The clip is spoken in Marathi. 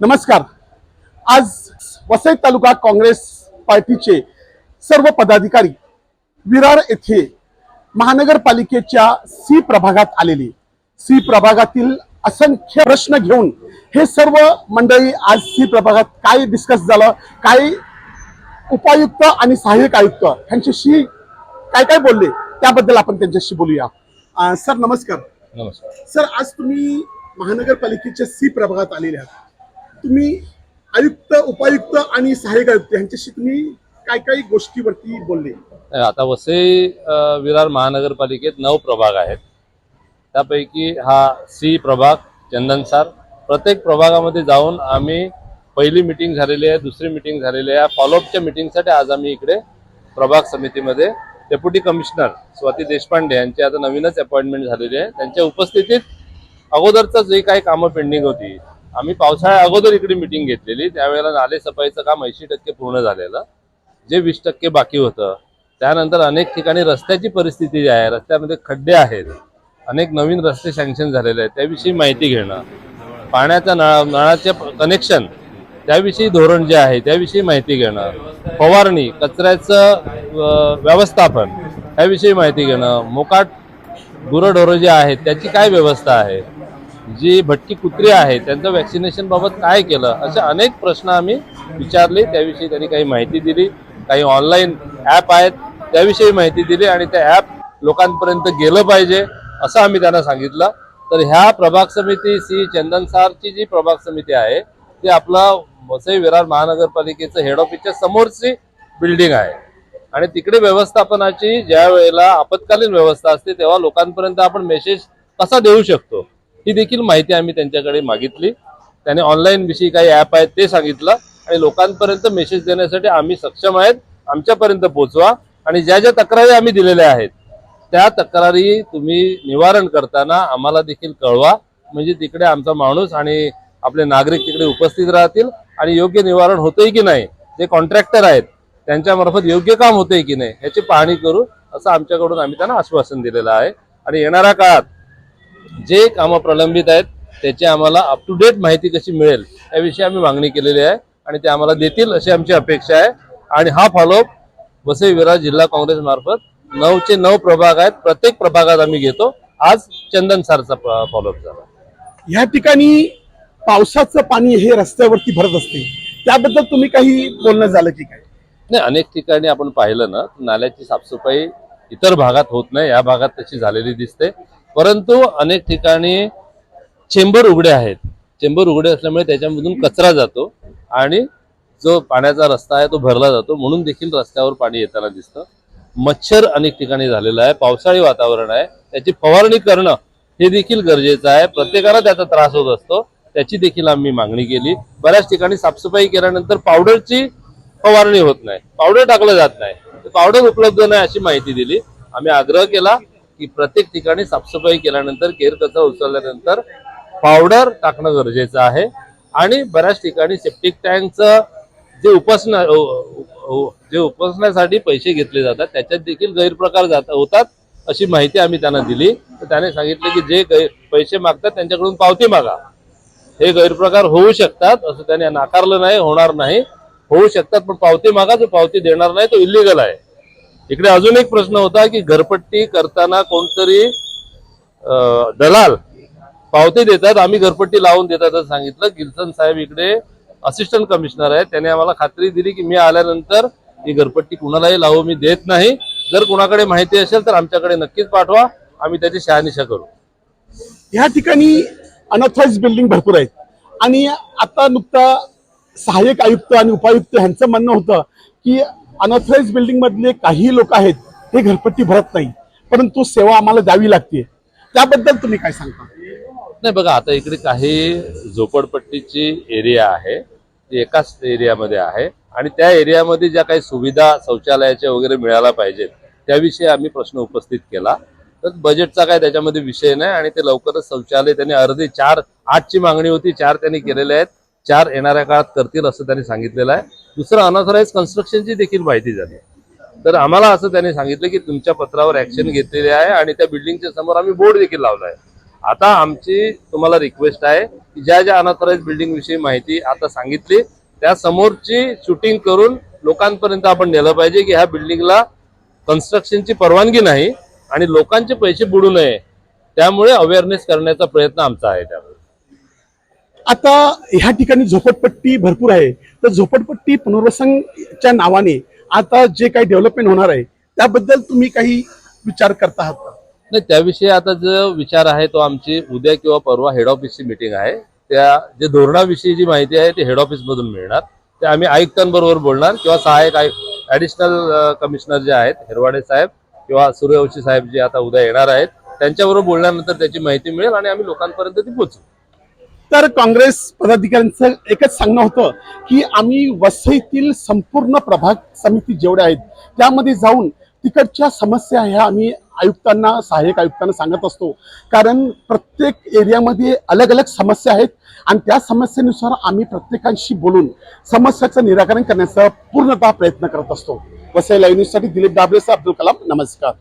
नमस्कार. आज वसई तालुका काँग्रेस पार्टीचे सर्व पदाधिकारी विरार येथे महानगरपालिकेच्या सी प्रभागात आलेले. सी प्रभागातील असंख्य प्रश्न घेऊन हे सर्व मंडळी आज सी प्रभागात काय डिस्कस झालं काय उपायुक्त आणि सहाय्यक आयुक्त यांच्याशी काय काय बोलले त्याबद्दल आपण त्यांच्याशी बोलूया. सर नमस्कार. नमस्कार. सर आज तुम्ही महानगरपालिकेच्या सी प्रभागात आलेले आहात. तुम्ही आयुक्त उपायुक्त आणि सहाय्यक आयुक्त यांच्याशी तुम्ही काय काही गोष्टीवरती बोलले? आता वसई विरार महानगरपालिकेत नऊ प्रभाग आहेत. त्यापैकी हा सी प्रभाग चंदनसार प्रत्येक प्रभागामध्ये जाऊन आम्ही पहिली मिटिंग झालेली आहे दुसरी मिटिंग झालेली आहे. फॉलोअपच्या मिटिंगसाठी आज आम्ही इकडे प्रभाग समितीमध्ये डेप्युटी कमिशनर स्वाती देशपांडे यांची आता नवीनच अपॉइंटमेंट झालेली आहे. त्यांच्या उपस्थितीत अगोदरचं जे काही कामं पेंडिंग होती आम्ही पावसाळ्या अगोदर इकडे मिटिंग घेतलेली. त्यावेळेला नाले सफाईचं काम ऐंशी टक्के पूर्ण झालेलं. जे वीस टक्के बाकी होतं. त्यानंतर अनेक ठिकाणी रस्त्याची परिस्थिती जी आहे. रस्त्यामध्ये खड्डे आहेत. अनेक नवीन रस्ते सँक्शन झालेले आहेत. त्याविषयी माहिती घेणं. पाण्याचं नळा नळाचे कनेक्शन त्याविषयी धोरण जे आहे त्याविषयी माहिती घेणं. फवारणी कचऱ्याचं व्यवस्थापन त्याविषयी माहिती घेणं. मोकाट गुरंढोरं जे आहेत त्याची काय व्यवस्था आहे? जी भटकी कुत्री आहे त्यांचं वॅक्सिनेशन बाबत काय केलं असे अनेक प्रश्न आम्ही विचारले. त्याविषयी त्यांनी काही माहिती दिली काही ऑनलाईन ॲप आहेत त्याविषयी माहिती दिली आणि त्या ॲप लोकांपर्यंत गेलं पाहिजे असं आम्ही त्यांना सांगितलं. तर ह्या प्रभाग समिती सी चंदनसारची जी प्रभाग समिती आहे ती आपला वसई विरार महानगरपालिकेचं हेड ऑफिसच्या समोरची बिल्डिंग आहे. आणि तिकडे व्यवस्थापनाची ज्या वेळेला आपत्कालीन व्यवस्था असते तेव्हा लोकांपर्यंत आपण मेसेज कसा देऊ शकतो? ही देखील माहिती आम्ही त्यांच्याकडे मागितली. त्याने ऑनलाईन विषयी काही ॲप आहेत ते सांगितलं आणि लोकांपर्यंत मेसेज देण्यासाठी आम्ही सक्षम आहेत. आमच्यापर्यंत पोहोचवा आणि ज्या ज्या तक्रारी आम्ही दिलेल्या आहेत त्या तक्रारी तुम्ही निवारण करताना आम्हाला देखील कळवा. म्हणजे तिकडे आमचा माणूस आणि आपले नागरिक तिकडे उपस्थित राहतील आणि योग्य निवारण होतंय की नाही जे कॉन्ट्रॅक्टर आहेत त्यांच्यामार्फत योग्य काम होतंय की नाही याची पाहणी करू असं आमच्याकडून आम्ही त्यांना आश्वासन दिलेलं आहे. आणि येणाऱ्या काळात जे कामं प्रलंबित आहेत त्याची आम्हाला अप टू डेट माहिती कशी मिळेल याविषयी आम्ही मागणी केलेली आहे आणि ते आम्हाला देतील अशी आमची अपेक्षा आहे. आणि हा फॉलोअप वसई विरार जिल्हा काँग्रेस मार्फत नऊचे नऊ प्रभाग आहेत प्रत्येक प्रभागात आम्ही घेतो. आज चंदन सारचा फॉलोअप झाला. ह्या ठिकाणी पावसाचं पाणी हे रस्त्यावरती भरत असते. त्याबद्दल तुम्ही काही बोलणं झालं की काय? नाही अनेक ठिकाणी आपण पाहिलं ना नाल्याची साफसफाई इतर भागात होत नाही या भागात तशी झालेली दिसते. परंतु अनेक ठिकाणी चेंबर उघडे आहेत. चेंबर उघडे असल्यामुळे त्याच्यामधून कचरा जातो आणि जो पाण्याचा रस्ता आहे तो भरला जातो. म्हणून देखील रस्त्यावर पाणी येताना दिसतं. मच्छर अनेक ठिकाणी झालेला आहे. पावसाळी वातावरण आहे. त्याची फवारणी करणं हे देखील गरजेचं आहे. प्रत्येकाला त्याचा त्रास होत असतो. त्याची देखील आम्ही मागणी केली. बऱ्याच ठिकाणी साफसफाई केल्यानंतर पावडरची फवारणी होत नाही. पावडर टाकलं जात नाही. पावडर उपलब्ध नाही अशी माहिती दिली. आम्ही आग्रह केला की प्रत्येक ठिकाणी साफसफाई केल्यानंतर केर कचरा उचलल्यानंतर पावडर टाकणं गरजेचं आहे. आणि बऱ्याच ठिकाणी सेप्टिक टँकचं जे उपासना जे उपासण्यासाठी पैसे घेतले जातात त्याच्यात देखील गैरप्रकार जात होतात अशी माहिती आम्ही त्यांना दिली. तर त्याने सांगितले की जे गै पैसे मागतात त्यांच्याकडून पावती मागा. हे गैरप्रकार होऊ शकतात असं त्याने नाकारलं नाही होणार नाही. होऊ शकतात पण पावती मागा जो पावती देणार नाही तो इलिगल आहे. इकडे अजून एक प्रश्न होता की घरपट्टी करताना कोणतरी दलाल पावती देतात आम्ही घरपट्टी लावून देतात असं सांगितलं. गिल्सन साहेब इकडे असिस्टंट कमिशनर आहे त्याने आम्हाला खात्री दिली की मी आल्यानंतर ही घरपट्टी कुणालाही लावू मी देत नाही. जर कुणाकडे माहिती असेल तर आमच्याकडे नक्कीच पाठवा. आम्ही त्याची शहानिशा करू. ह्या ठिकाणी अनऑथराईज बिल्डिंग भरपूर आहेत. आणि आता नुकता सहाय्यक आयुक्त आणि उपायुक्त यांचं म्हणणं होतं की अनऑथराईज बिल्डिंग मधले काही लोक आहेत हे घरपट्टी भरत नाही. परंतु सेवा आम्हाला द्यावी लागते. त्याबद्दल तुम्ही काय सांगता? नाही बघा आता इकडे काही झोपडपट्टीची एरिया आहे ती एकाच एरियामध्ये आहे. आणि त्या एरियामध्ये ज्या काही सुविधा शौचालयाच्या वगैरे मिळायला पाहिजेत त्याविषयी आम्ही प्रश्न उपस्थित केला. तर बजेटचा काय त्याच्यामध्ये विषय नाही आणि ते लवकरच शौचालय त्यांनी अर्धे चार आठची मागणी होती चार त्यांनी केलेले आहेत. चार येणाऱ्या काळात करतील असं त्यांनी सांगितलेलं आहे. दुसरं अनऑथराईज कन्स्ट्रक्शनची देखील माहिती झाली. तर आम्हाला असं त्यांनी सांगितलं की तुमच्या पत्रावर ऍक्शन घेतलेली आहे आणि त्या बिल्डिंगच्या समोर आम्ही बोर्ड देखील लावला आहे. आता आमची तुम्हाला रिक्वेस्ट आहे की ज्या ज्या अनऑथराईज बिल्डिंग विषयी माहिती आता सांगितली त्या समोरची शूटिंग करून लोकांपर्यंत आपण नेलं पाहिजे की ह्या बिल्डिंगला कन्स्ट्रक्शनची परवानगी नाही आणि लोकांचे पैसे बुडू नये. त्यामुळे अवेअरनेस करण्याचा प्रयत्न आमचा आहे त्यामुळे आता ह्या ठिकाणी झोपडपट्टी भरपूर आहे. तर झोपडपट्टी पुनर्वसनच्या नावाने आता जे काही डेव्हलपमेंट होणार आहे त्याबद्दल तुम्ही काही विचार करता आहात का? नाही त्याविषयी आता जो विचार आहे तो आमची उद्या किंवा परवा हेड ऑफिसची मीटिंग आहे. त्या जे धोरणाविषयी जी माहिती आहे ती हेड ऑफिस मधून मिळणार. ते आम्ही आयुक्तांबरोबर बोलणार किंवा सहाय्यक आयुक्त ॲडिशनल कमिशनर जे आहेत हेरवाडे साहेब किंवा सूर्यवंशी साहेब जे आता उद्या येणार आहेत त्यांच्याबरोबर बोलल्यानंतर त्याची माहिती मिळेल आणि आम्ही लोकांपर्यंत ती पोहोचू. तर काँग्रेस पदाधिकाऱ्यांचं एकच सांगणं होतं की आम्ही वसईतील संपूर्ण प्रभाग समिती जेवढ्या आहेत त्यामध्ये जाऊन तिकडच्या समस्या ह्या आम्ही आयुक्तांना सहाय्यक आयुक्तांना सांगत असतो. कारण प्रत्येक एरियामध्ये अलग अलग समस्या आहेत आणि त्या समस्येनुसार आम्ही प्रत्येकांशी बोलून समस्याचं निराकरण करण्याचा पूर्णतः प्रयत्न करत असतो. वसई लाईव्ह न्यूजसाठी दिलीप डाबरेसह अब्दुल कलाम नमस्कार.